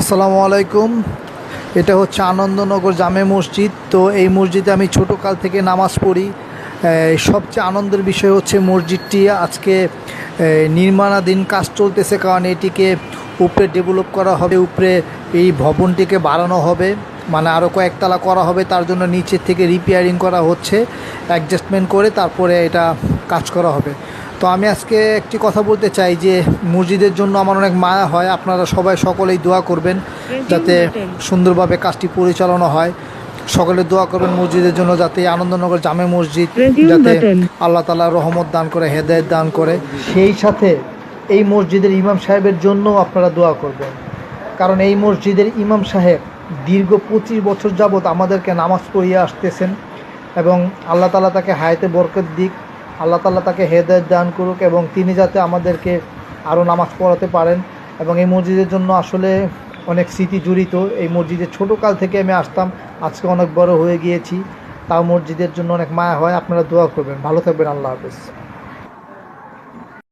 আসসালামু আলাইকুম। এটা হচ্ছে আনন্দনগর জামে মসজিদ। তো এই মসজিদে আমি ছোটো কাল থেকে নামাজ পড়ি। সবচেয়ে আনন্দের বিষয় হচ্ছে মসজিদটি। আজকে নির্মাণাধীন কাজ চলতেছে কারণ এটিকে উপরে ডেভেলপ করা হবে, উপরে এই ভবনটিকে বাড়ানো হবে। মানে আরও কয়েকতলা করা হবে, তার জন্য নিচের থেকে রিপেয়ারিং করা হচ্ছে অ্যাডজাস্টমেন্ট করে তারপরে এটা কাজ করা হবে। তো আমি আজকে একটি কথা বলতে চাই যে মসজিদের জন্য আমার অনেক মায়া হয়। আপনারা সবাই সকলেই দোয়া করবেন যাতে সুন্দরভাবে কাজটি পরিচালনা হয়। সকলে দোয়া করবেন মসজিদের জন্য যাতে আনন্দনগর জামে মসজিদ যাতে. আল্লাহ তালা রহমত দান করে হেদায়ত দান করে। সেই সাথে এই মসজিদের ইমাম সাহেবের জন্য আপনারা দোয়া করবেন। কারণ এই মসজিদের ইমাম সাহেব দীর্ঘ পঁচিশ বছর যাবৎ আমাদেরকে নামাজ পড়িয়ে আসতেছেন এবং আল্লাহ তালা তাকে হায়াতে বরকত দিক। আল্লাহ তালা তাকে হেদায়ত দান করুক এবং তিনি যাতে আমাদেরকে আরও নামাজ পড়াতে পারেন এবং এই মসজিদের জন্য আসলে অনেক স্মৃতি জড়িত। এই মসজিদে ছোটো কাল থেকে আমি আসতাম, আজকে অনেক বড় হয়ে গিয়েছি। তাও মসজিদের জন্য অনেক মায়া হয়। আপনারা দোয়া করবেন। ভালো থাকবেন। আল্লাহ হাফেজ।